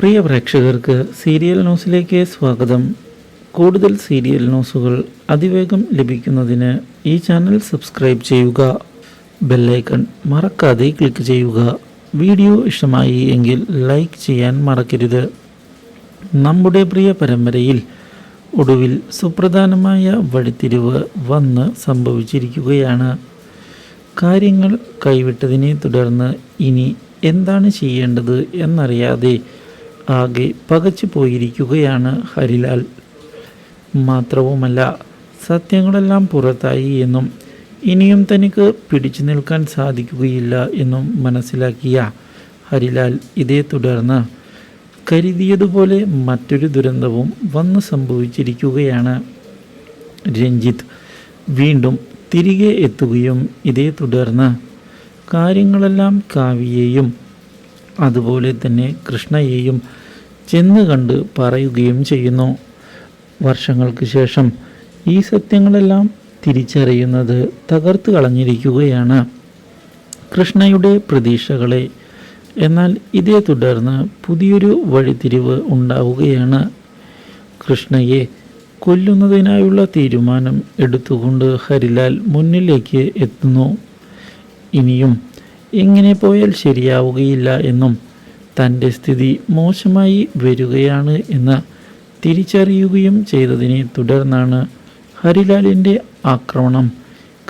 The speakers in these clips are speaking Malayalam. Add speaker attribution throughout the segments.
Speaker 1: പ്രിയ പ്രേക്ഷകർക്ക് സീരിയൽ ന്യൂസിലേക്ക് സ്വാഗതം. കൂടുതൽ സീരിയൽ ന്യൂസുകൾ അതിവേഗം ലഭിക്കുന്നതിന് ഈ ചാനൽ സബ്സ്ക്രൈബ് ചെയ്യുക. ബെല്ലൈക്കൺ മറക്കാതെ ക്ലിക്ക് ചെയ്യുക. വീഡിയോ ഇഷ്ടമായി എങ്കിൽ ലൈക്ക് ചെയ്യാൻ മറക്കരുത്. നമ്മുടെ പ്രിയ പരമ്പരയിൽ ഒടുവിൽ സുപ്രധാനമായ വഴിത്തിരിവ് വന്ന് സംഭവിച്ചിരിക്കുകയാണ്. കാര്യങ്ങൾ കൈവിട്ടതിനെ തുടർന്ന് ഇനി എന്താണ് ചെയ്യേണ്ടത് എന്നറിയാതെ ആകെ പകച്ചു പോയിരിക്കുകയാണ് ഹരിലാൽ. മാത്രവുമല്ല സത്യങ്ങളെല്ലാം പുറത്തായി എന്നും ഇനിയും തനിക്ക് പിടിച്ചു നിൽക്കാൻ സാധിക്കുകയില്ല എന്നും മനസ്സിലാക്കിയ ഹരിലാൽ ഇതേ തുടർന്ന് കരുതിയതുപോലെ മറ്റൊരു ദുരന്തവും വന്നു സംഭവിച്ചിരിക്കുകയാണ്. രഞ്ജിത്ത് വീണ്ടും തിരികെ എത്തുകയും ഇതേ തുടർന്ന് കാര്യങ്ങളെല്ലാം കാവ്യയെയും അതുപോലെ തന്നെ കൃഷ്ണയെയും ചെന്ന് കണ്ട് പറയുകയും ചെയ്യുന്നു. വർഷങ്ങൾക്ക് ശേഷം ഈ സത്യങ്ങളെല്ലാം തിരിച്ചറിയുന്നത് തകർത്ത് കളഞ്ഞിരിക്കുകയാണ്. കൃഷ്ണയുടെ പ്രതീക്ഷകളെ. എന്നാൽ ഇതേ തുടർന്ന് പുതിയൊരു വഴിത്തിരിവ് ഉണ്ടാവുകയാണ്. കൃഷ്ണയെ കൊല്ലുന്നതിനായുള്ള തീരുമാനം എടുത്തുകൊണ്ട് ഹരിലാൽ മുന്നിലേക്ക് എത്തുന്നു. ഇനിയും എങ്ങനെ പോയാൽ ശരിയാവുകയില്ല എന്നും തന്റെ സ്ഥിതി മോശമായി വരികയാണ് എന്ന് തിരിച്ചറിയുകയും ചെയ്തതിനെ തുടർന്നാണ് ഹരിലാലിന്റെ ആക്രമണം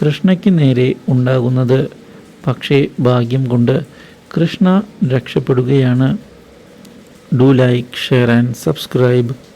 Speaker 1: കൃഷ്ണയ്ക്ക് നേരെ ഉണ്ടാകുന്നത്. പക്ഷേ ഭാഗ്യം കൊണ്ട് Krishna രക്ഷപ്പെടുകയാണ്. Do like share and subscribe.